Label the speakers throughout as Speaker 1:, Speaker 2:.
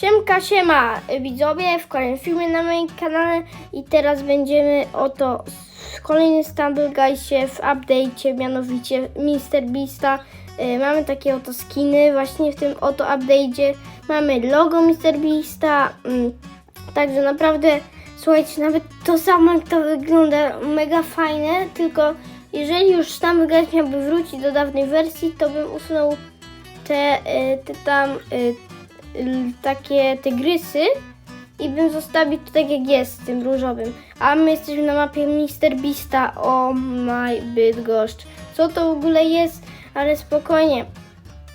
Speaker 1: Siemka, siema widzowie, w kolejnym filmie na moim kanale i teraz będziemy oto w kolejnym Stumble Guysie w update'cie, mianowicie Mr. Beasta. Y, mamy takie oto skiny właśnie w tym oto update'cie. Mamy logo Mr. Beasta, mm, także naprawdę słuchajcie, nawet to samo jak to wygląda mega fajne, tylko jeżeli już Stumble Guys miałby wrócić do dawnej wersji, to bym usunął te, y, te tam l- takie tygrysy i bym zostawił to tak jak jest tym różowym. A my jesteśmy na mapie Mr. Beasta. Oh my Bydgoszcz. Co to w ogóle jest? Ale spokojnie.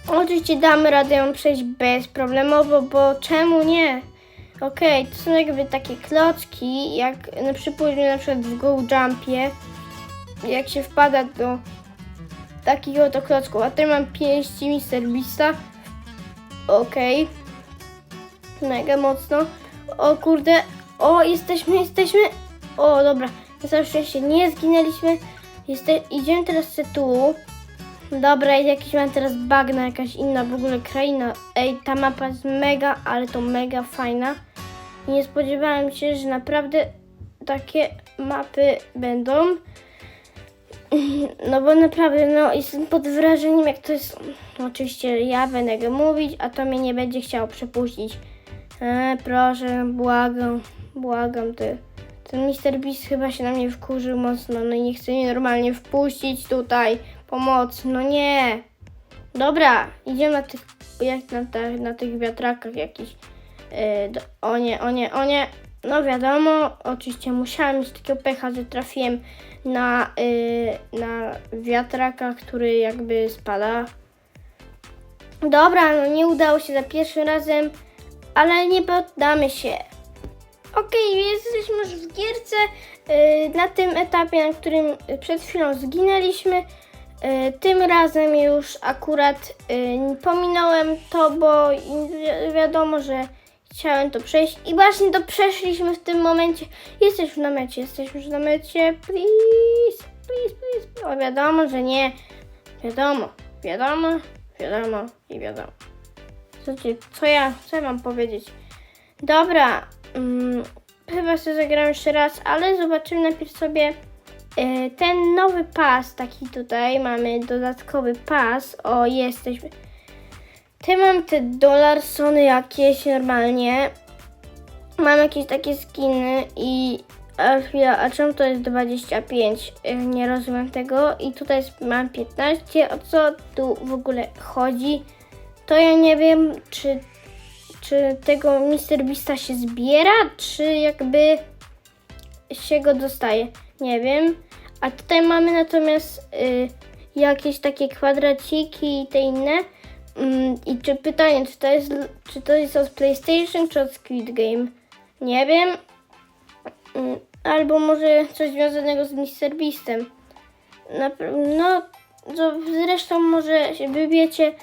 Speaker 1: Oczywiście damy radę ją przejść bezproblemowo, bo czemu nie? Okej, to są jakby takie klocki, jak na przykład, na przykład w Go Jumpie, jak się wpada do takich oto klocków. A tutaj mam pięści Mr. Beasta. Okej. Mega mocno. O kurde. O, jesteśmy, jesteśmy. O, dobra. Na całe szczęście nie zginęliśmy. Jeste, idziemy teraz se tu. Dobra, jest jakiś mam teraz bagna, jakaś inna w ogóle kraina. Ej, ta mapa jest mega, ale to mega fajna. Nie spodziewałem się, że naprawdę takie mapy będą. No bo naprawdę, no jestem pod wrażeniem, jak to jest. No, oczywiście ja będę mówić, a to mnie nie będzie chciał przepuścić. E, proszę, błagam, błagam ty. Ten Mr. Beast chyba się na mnie wkurzył mocno, no i nie chce mnie normalnie wpuścić tutaj. Pomoc, no nie. Dobra, idziemy na tych, jak na, te, na tych wiatrakach jakiś. E, do, o nie, o nie, o nie. No wiadomo, oczywiście musiałem mieć takiego pecha, że trafiłem na, y, na wiatraka, który jakby spada. Dobra, no nie udało się za pierwszym razem, ale nie poddamy się. Okej, jesteśmy już w gierce. y, na tym etapie, na którym przed chwilą zginęliśmy. Y, tym razem już akurat y, pominąłem to, bo wi- wiadomo, że chciałem to przejść. I właśnie to przeszliśmy w tym momencie. Jesteśmy na mecie, jesteśmy już na mecie. Please, please, please. O, wiadomo, że nie. Wiadomo, wiadomo, wiadomo i wiadomo. Słuchajcie, co ja, co ja mam powiedzieć? Dobra, mm, chyba sobie zagram jeszcze raz, ale zobaczymy najpierw sobie e, ten nowy pas, taki tutaj, mamy dodatkowy pas, o jesteśmy. Ty mam te dolarsony jakieś normalnie, mam jakieś takie skiny i a chwila, a czemu to jest 25? E, Nie rozumiem tego i tutaj mam 15, o co tu w ogóle chodzi? To ja nie wiem, czy czy tego Mr. Beasta się zbiera, czy jakby się go dostaje. Nie wiem. A tutaj mamy natomiast y, jakieś takie kwadraciki i te inne. Mm, I czy pytanie, czy to jest czy to jest od PlayStation, czy od Squid Game? Nie wiem. Mm, albo może coś związanego z Mr. Beastem. Napr- No, to zresztą może się wybiecie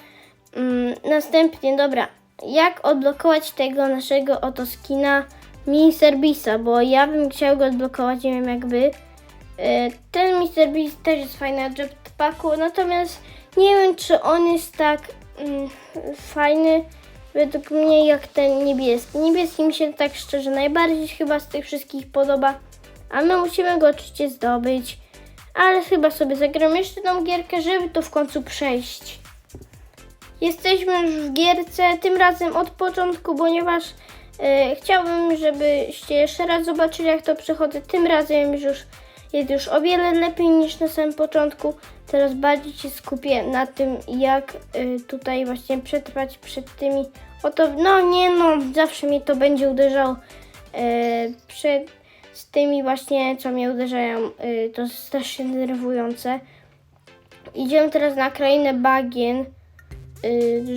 Speaker 1: mm, następnie. Dobra, jak odblokować tego naszego oto skina Mr. Beasta, bo ja bym chciał go odblokować, nie wiem jakby. E, Ten Mr. Beast też jest fajny na jetpacku, natomiast nie wiem czy on jest tak mm, fajny według mnie jak ten niebieski. Niebieski mi się tak szczerze najbardziej chyba z tych wszystkich podoba, a my musimy go oczywiście zdobyć, ale chyba sobie zagram jeszcze tą gierkę, żeby to w końcu przejść. Jesteśmy już w gierce, tym razem od początku, ponieważ e, chciałbym, żebyście jeszcze raz zobaczyli, jak to przechodzę. Tym razem już jest już o wiele lepiej niż na samym początku. Teraz bardziej się skupię na tym, jak e, tutaj właśnie przetrwać przed tymi. Oto, no nie no, zawsze mnie to będzie uderzało e, przed z tymi właśnie, co mnie uderzają. E, to jest strasznie denerwujące. Idziemy teraz na krainę bagien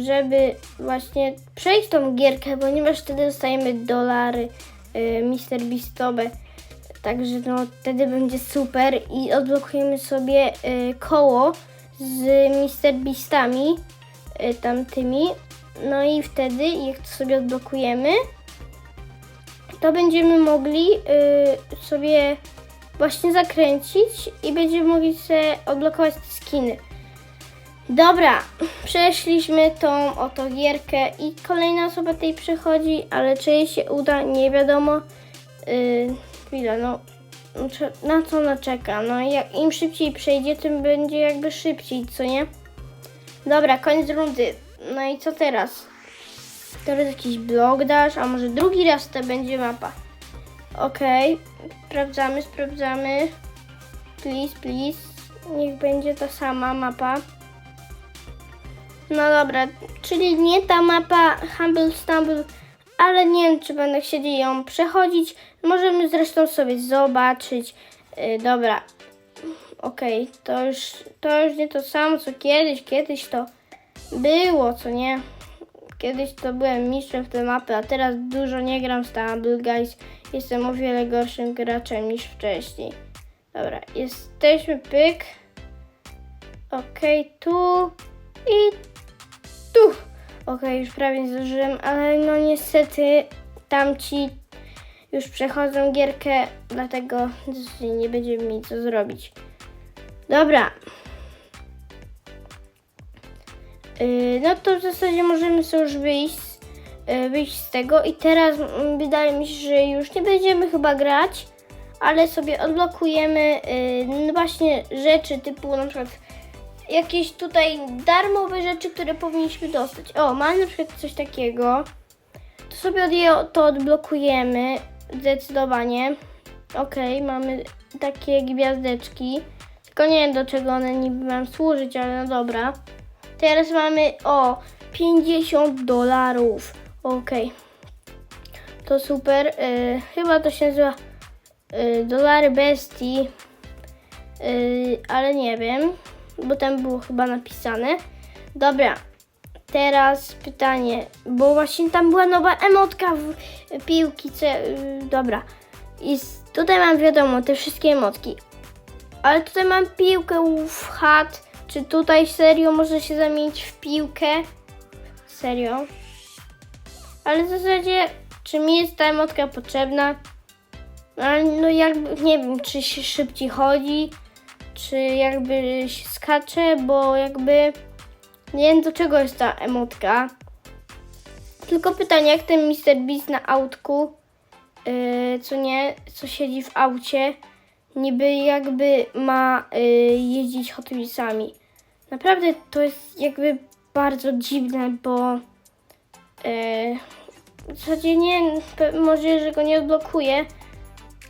Speaker 1: żeby właśnie przejść tą gierkę, ponieważ wtedy dostajemy dolary y, Mr. Beastowe. Także no wtedy będzie super i odblokujemy sobie y, koło z Mr. Beastami y, tamtymi. No i wtedy jak to sobie odblokujemy, to będziemy mogli y, sobie właśnie zakręcić i będziemy mogli sobie odblokować te skiny. Dobra, przeszliśmy tą oto gierkę i kolejna osoba tej przychodzi, ale czy jej się uda, nie wiadomo. Yy, chwila, no cze- na co ona czeka? No jak im szybciej przejdzie, tym będzie jakby szybciej, co nie? Dobra, koniec rundy. No i co teraz? Teraz jakiś blok dasz, a może drugi raz to będzie mapa. Okej, sprawdzamy, sprawdzamy. Please, please. Niech będzie ta sama mapa. No dobra, czyli nie ta mapa Humble Stumble, ale nie wiem, czy będę chcieli ją przechodzić. Możemy zresztą sobie zobaczyć. Yy, dobra, okej, to, już, to już nie to samo co kiedyś. Kiedyś to było, co nie? Kiedyś to byłem mistrzem w tej mapy, a teraz dużo nie gram w Stumble Guys. Jestem o wiele gorszym graczem niż wcześniej. Dobra, jesteśmy pyk. Okej, tu i tu. Okej, już prawie zdążyłem, ale no niestety tamci już przechodzą gierkę, dlatego nie będziemy mieli co zrobić. Dobra. Yy, no to w zasadzie możemy sobie już wyjść, yy, wyjść z tego i teraz mm, wydaje mi się, że już nie będziemy chyba grać, ale sobie odblokujemy yy, no właśnie rzeczy typu na przykład jakieś tutaj darmowe rzeczy, które powinniśmy dostać. O, mamy na przykład coś takiego. To sobie od to odblokujemy zdecydowanie. Okej, mamy takie gwiazdeczki. Tylko nie wiem do czego one niby mają służyć, ale no dobra. Teraz mamy o 50 dolarów. Okej. To super. Y, chyba to się nazywa y, dolary bestii. Y, ale nie wiem, bo tam było chyba napisane. Dobra. Teraz pytanie, bo właśnie tam była nowa emotka w piłki, co, y, dobra. I tutaj mam wiadomo te wszystkie emotki. Ale tutaj mam piłkę w chat. Czy tutaj serio może się zamienić w piłkę? Serio? Ale w zasadzie, czy mi jest ta emotka potrzebna? Ale no jakby, nie wiem, czy się szybciej chodzi, czy jakby się skacze, bo jakby nie wiem do czego jest ta emotka. Tylko pytanie, jak ten Mr. Beast na autku, yy, co nie, co siedzi w aucie, niby jakby ma yy, jeździć Hot Wheelsami. Naprawdę to jest jakby bardzo dziwne, bo yy, w zasadzie nie, pe- może, że go nie odblokuje,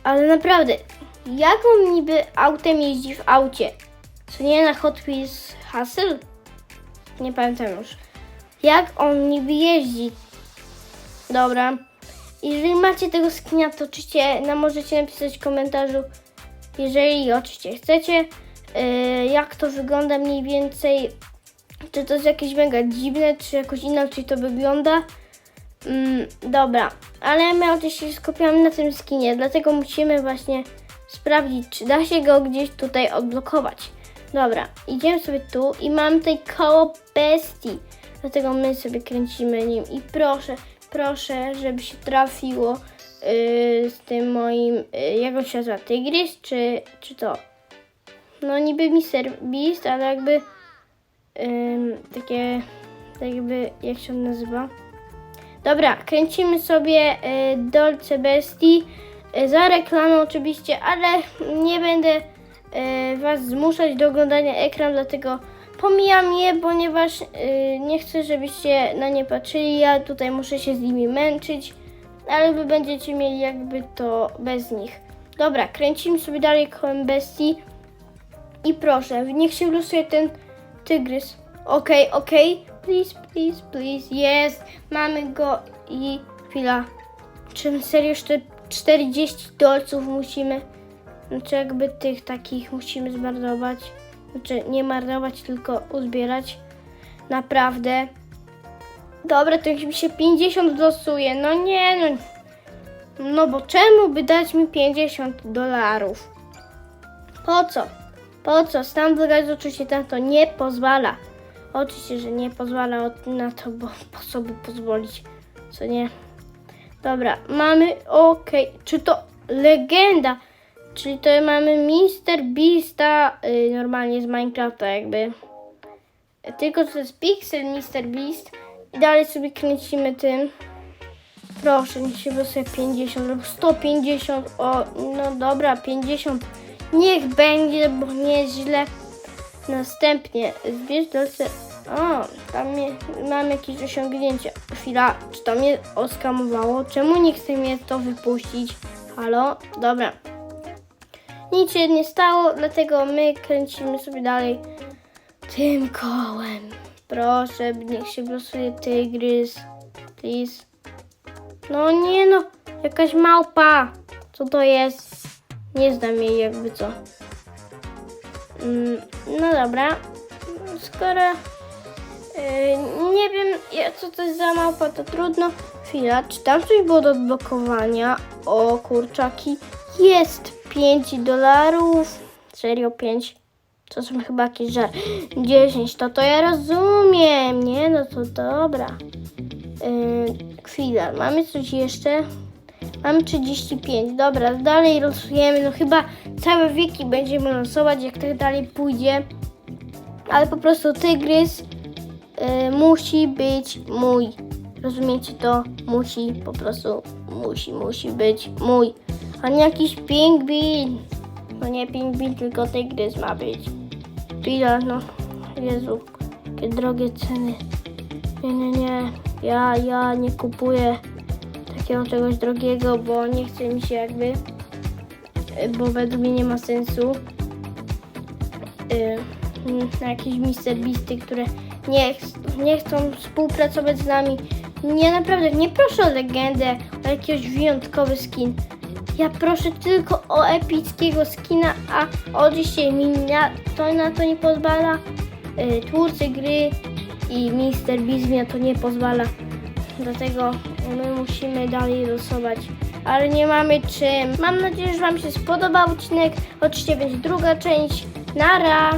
Speaker 1: ale naprawdę, jak on niby autem jeździ w aucie? Co nie na Hot Wheels Hustle? Nie pamiętam już. Jak on niby jeździ? Dobra. Jeżeli macie tego skina, to oczywiście nam możecie napisać w komentarzu, jeżeli oczywiście chcecie, yy, jak to wygląda mniej więcej, czy to jest jakieś mega dziwne, czy jakoś inaczej to wygląda. Mm, dobra, ale my oczywiście skupiamy na tym skinie, dlatego musimy właśnie sprawdzić, czy da się go gdzieś tutaj odblokować. Dobra, idziemy sobie tu i mam tutaj koło bestii, dlatego my sobie kręcimy nim i proszę, proszę, żeby się trafiło yy, z tym moim, yy, jak on się nazywa, tygrys, czy, czy to? No niby Mr. Beast, ale jakby yy, takie, tak jakby, jak się on nazywa? Dobra, kręcimy sobie y, Dolce Bestii. Y, za reklamę oczywiście, ale nie będę y, Was zmuszać do oglądania ekran, dlatego pomijam je, ponieważ y, nie chcę, żebyście na nie patrzyli. Ja tutaj muszę się z nimi męczyć, ale Wy będziecie mieli jakby to bez nich. Dobra, kręcimy sobie dalej kołem bestii. I proszę, niech się losuje ten tygrys. Okej, okej. Please, please, please. Jest. Mamy go i chwila. Czy my serio jeszcze 40 dolców musimy? Znaczy jakby tych takich musimy zmarnować. Znaczy nie marnować, tylko uzbierać. Naprawdę. Dobra, to mi się 50 losuje. No nie, no. No bo czemu by dać mi 50 dolarów? Po co? Po co? Stan wyrazu oczywiście na to nie pozwala. Oczywiście, że nie pozwala na to, bo po co by pozwolić? Co nie? Dobra, mamy, okej, czy to legenda? Czyli to mamy Mr. Beasta y, normalnie z Minecrafta jakby. Tylko to jest Pixel Mr. Beast. I dalej sobie kręcimy tym. Proszę, niech się wysuje 50 lub 150. O, no dobra, 50. Niech będzie, bo nieźle. Następnie zbierz dalsze. O, tam mnie, mam jakieś osiągnięcie. Chwila, czy to mnie oskamowało? Czemu nie chce mnie to wypuścić? Halo? Dobra. Nic się nie stało, dlatego my kręcimy sobie dalej tym kołem. Proszę, niech się wylosuje tygrys. Please. No nie no, jakaś małpa. Co to jest? Nie znam jej jakby co. Mm, no dobra. Skoro nie wiem co to jest za małpa, to trudno. Chwila, czy tam coś było do odblokowania? O kurczaki, jest 5 dolarów. Serio 5? To są chyba jakieś żar. 10, to to ja rozumiem. Nie, no to dobra. Yy, chwila, mamy coś jeszcze? Mam 35, dobra, dalej losujemy, no chyba całe wieki będziemy losować, jak tak dalej pójdzie. Ale po prostu tygrys y, musi być mój. Rozumiecie to? Musi, po prostu musi, musi być mój. A nie jakiś pingwin. No nie pingwin, tylko tygrys ma być. Chwila, no. Jezu, jakie drogie ceny. Nie, nie, nie. Ja, ja nie kupuję takiego czegoś drogiego, bo nie chce mi się jakby, y, bo według mnie nie ma sensu y, na jakieś Mister Beasty, które nie, ch- nie chcą współpracować z nami. Nie, naprawdę, nie proszę o legendę, o jakiś wyjątkowy skin. Ja proszę tylko o epickiego skina, a oczywiście mi na to, na to nie pozwala. Y, twórcy gry i Mister Beast mi na to nie pozwala. Dlatego my musimy dalej losować. Ale nie mamy czym. Mam nadzieję, że Wam się spodobał odcinek. Oczywiście będzie druga część. Nara!